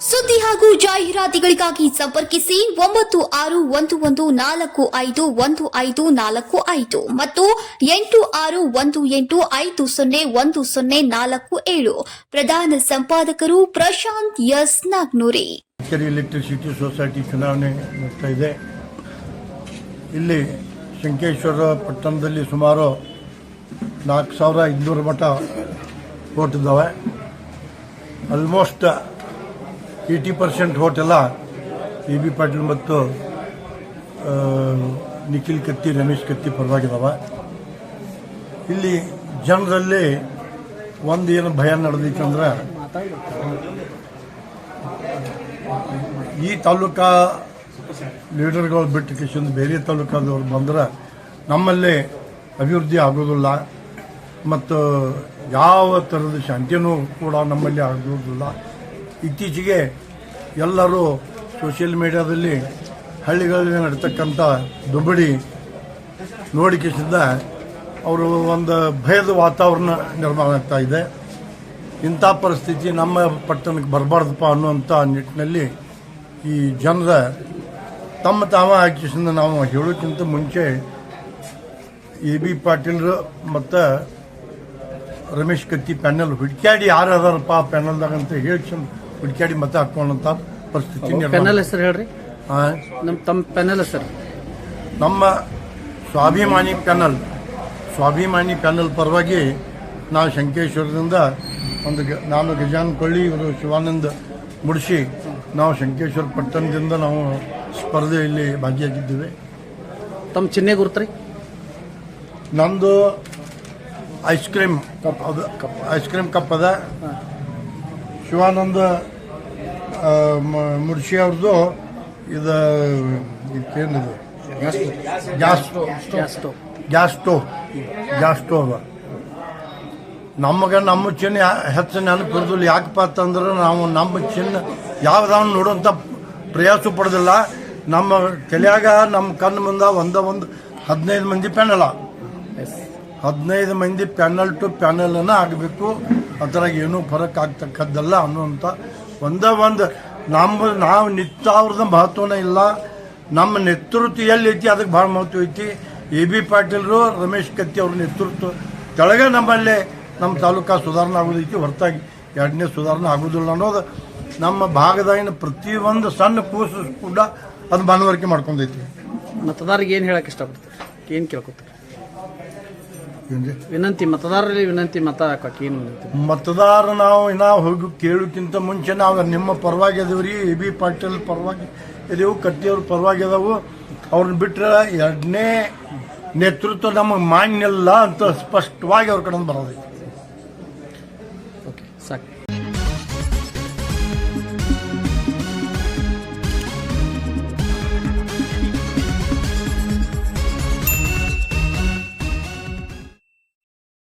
ಸುದ್ದಿ ಹಾಗೂ ಜಾಹೀರಾತುಗಳಿಗಾಗಿ ಸಂಪರ್ಕಿಸಿ ಒಂಬತ್ತು ಆರು ಒಂದು ಒಂದು ನಾಲ್ಕು ಐದು ಒಂದು ಐದು ನಾಲ್ಕು ಐದು ಮತ್ತು ಎಂಟು ಆರು ಒಂದು ಎಂಟು ಐದು ಸೊನ್ನೆ ಒಂದು ಸೊನ್ನೆ ನಾಲ್ಕು ಏಳು. ಪ್ರಧಾನ ಸಂಪಾದಕರು Prashanth S Nagnuri. Electricity society ಚುನಾವಣೆ ನಡೆಸ್ತಾ ಇದೆ. ಇಲ್ಲಿ ಶಂಕೇಶ್ವರ ಪಟ್ಟಣದಲ್ಲಿ ಸುಮಾರು ನಾಲ್ಕು ಸಾವಿರ ಇನ್ನೂರು ಮಠ ವೋಟ್ ಆಲ್ಮೋಸ್ಟ್ ಏಯ್ಟಿ ಪರ್ಸೆಂಟ್ ಹೋಟೆಲ್ಲ ಎ ಬಿ ಪಾಟೀಲ್ ಮತ್ತು ನಿಖಿಲ್ ಕತ್ತಿ ರಮೇಶ್ ಕತ್ತಿ ಪರವಾಗಿದ್ದಾವೆ ಇಲ್ಲಿ ಜನರಲ್ಲಿ ಒಂದು ಏನು ಭಯ ನಡೆದಿತ್ತಂದ್ರೆ ಈ ತಾಲೂಕಾ ಲೀಡರ್ಗಳು ಬಿಟ್ಟು ಕಿಶನ್ ಬೇರೆ ತಾಲೂಕಾದವ್ರು ಬಂದ್ರೆ ನಮ್ಮಲ್ಲಿ ಅಭಿವೃದ್ಧಿ ಆಗೋದಿಲ್ಲ ಮತ್ತು ಯಾವ ಥರದ ಶಾಂತಿನೂ ಕೂಡ ನಮ್ಮಲ್ಲಿ ಆಗೋದಿಲ್ಲ. ಇತ್ತೀಚೆಗೆ ಎಲ್ಲರೂ ಸೋಷಿಯಲ್ ಮೀಡಿಯಾದಲ್ಲಿ ಹಳ್ಳಿಗಳಲ್ಲಿ ನಡ್ತಕ್ಕಂಥ ದುಬಡಿ ನೋಡಿ ಕಿಶಿಂದ ಅವರು ಒಂದು ಭಯದ ವಾತಾವರಣ ನಿರ್ಮಾಣ ಆಗ್ತಾ ಇದೆ. ಇಂಥ ಪರಿಸ್ಥಿತಿ ನಮ್ಮ ಪಟ್ಟಣಕ್ಕೆ ಬರಬಾರ್ದಪ್ಪ ಅನ್ನುವಂಥ ನಿಟ್ಟಿನಲ್ಲಿ ಈ ಜನರ ತಮ್ಮ ತಾವ ಹಾಕಿಸಿಂದ ನಾವು ಹೇಳೋಕ್ಕಿಂತ ಮುಂಚೆ ಎ ಬಿ ಪಾಟೀಲ್ರು ಮತ್ತು ರಮೇಶ್ ಕತ್ತಿ ಪ್ಯಾನಲ್ ಹುಡುಕ್ಯಾಡಿ ಯಾರು ಅದಾರಪ್ಪ ಪ್ಯಾನಲ್ದಾಗ ಅಂತ ಹೇಳಿ ಹುಡ್ಕ್ಯಾಡಿ ಮತ ಹಾಕೊಂಡಂತ ಪರಿಸ್ಥಿತಿ ನಿರ್ಮಾಣ ಪೆನಲ್ ಹೆಸರು ಹೇಳ್ರಿ. ಆ, ನಮ್ಮ ತಮ್ಮ ಪೆನಲ್ ಹೆಸರು. ನಮ್ಮ ಸ್ವಾಭಿಮಾನಿ ಪ್ಯಾನಲ್ ಸ್ವಾಭಿಮಾನಿ ಪ್ಯಾನಲ್ ಪರವಾಗಿ ನಾವು ಶಂಕೇಶ್ವರದಿಂದ ಒಂದು ಗ- ನಾನು ಗಜಾನ್ ಕೊಳ್ಳಿ ಇವರು ಶಿವಾನಂದ ಮುಡಿಸಿ ನಾವು ಶಂಕೇಶ್ವರ ಪಟ್ಟಣದಿಂದ ನಾವು ಸ್ಪರ್ಧೆಯಲ್ಲಿ ಭಾಗಿಯಾಗಿದ್ದೇವೆ. ತಮ್ಮ ಚಿಹ್ನೆ ಗುರುತ್ರಿ. ನಂದು ಐಸ್ ಕ್ರೀಮ್ ಅದು ಐಸ್ ಕ್ರೀಮ್ ಕಪ್ ಅದ. ಶಿವಾನಂದ ಆ, ಮ- ಮುಡ್ಶಿ ಅವ್ರದ್ದು ಇದು ಏನಿದು gas gas stove gas stove gas stove ನಮಗೆ ನಮ್ಮ ಚಿನ್ನ ಹೆಚ್ಚು ನೆನಪಿರೋದಿಲ್ಲ. ಯಾಕಪ್ಪ ಅಂತಂದ್ರೆ ನಾವು ನಮ್ಮ ಚಿನ್ನ ಯಾವ್ದಾವ್ ನೋಡುವಂಥ ಪ್ರಯಾಸ ಪಡೋದಿಲ್ಲ. ನಮ್ಮ ತಲೆಯಾಗ ನಮ್ಮ ಕಣ್ಣು ಮುಂದೆ ಒಂದ ಒಂದು ಹದಿನೈದು ಮಂದಿ ಪ್ಯಾನಲ ಹದಿನೈದು ಮಂದಿ ಪ್ಯಾನಲ್ ಟು ಪ್ಯಾನಲ್ ಆಗಬೇಕು. ಅದ್ರಾಗ ಏನೂ ಫರಕ್ ಆಗ್ತಕ್ಕದ್ದಲ್ಲ ಅನ್ನುವಂಥ ಒಂದೇ ಒಂದು. ನಮ್ಮ, ನಾವು ನಿತ್ಯಾವ್ರದ ಮಹತ್ವನೇ ಇಲ್ಲ. ನಮ್ಮ ನೇತೃತ್ವ ಎಲ್ಲಿ ಐತಿ, ಅದಕ್ಕೆ ಭಾಳ ಮಹತ್ವ ಐತಿ. ಎ ಬಿ ಪಾಟೀಲ್ರು, ರಮೇಶ್ ಕತ್ತಿ ಅವ್ರ ನೇತೃತ್ವ. ಕೆಳಗೆ ನಮ್ಮಲ್ಲಿ ನಮ್ಮ ತಾಲೂಕಾ ಸುಧಾರಣೆ ಆಗೋದೈತಿ, ಹೊರತಾಗಿ ಎರಡನೇ ಸುಧಾರಣೆ ಆಗೋದಿಲ್ಲ ಅನ್ನೋದು ನಮ್ಮ ಭಾಗದಾಗಿನ ಪ್ರತಿಯೊಂದು ಸಣ್ಣ ಕೂಸು ಕೂಡ ಅದು ಮನವರಿಕೆ ಮಾಡ್ಕೊಂಡೈತಿ. ಮತದಾರಿಗೆ ಏನು ಹೇಳಕ್ ಇಷ್ಟಪಡ್ತಾರೆ? ಏನು ಕೇಳ್ಕೊತೀರಿ? ವಿನಂತಿ. ಮತದಾರರಲ್ಲಿ ವಿನಂತಿ ಮತ ಏನು ಮತದಾರ ನಾವು ಇನ್ನ ಹೋಗಿ ಕೇಳೋಕ್ಕಿಂತ ಮುಂಚೆ ನಾವು ನಿಮ್ಮ ಪರವಾಗಿ ಅದೇವ್ರಿ ಎ ಬಿ ಪಾಟೀಲ್ ಪರವಾಗಿ ಇದೇವು ಕಟ್ಟಿಯವ್ರ ಪರವಾಗಿ ಅದಾವು. ಅವ್ರನ್ನ ಬಿಟ್ರೆ ಎರಡನೇ ನೇತೃತ್ವ ನಮಗೆ ಮಾನ್ಯಲ್ಲ ಅಂತ ಸ್ಪಷ್ಟವಾಗಿ ಅವ್ರ ಕಡೆ ಬರೋದೈತಿ. ಓಕೆ ಸಾಕು.